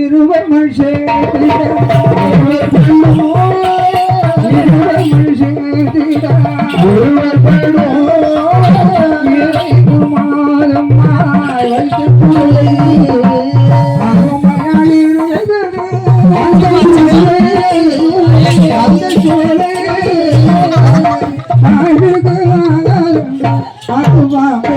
இருவர் மனுஷன் பாட்டு பாப்பே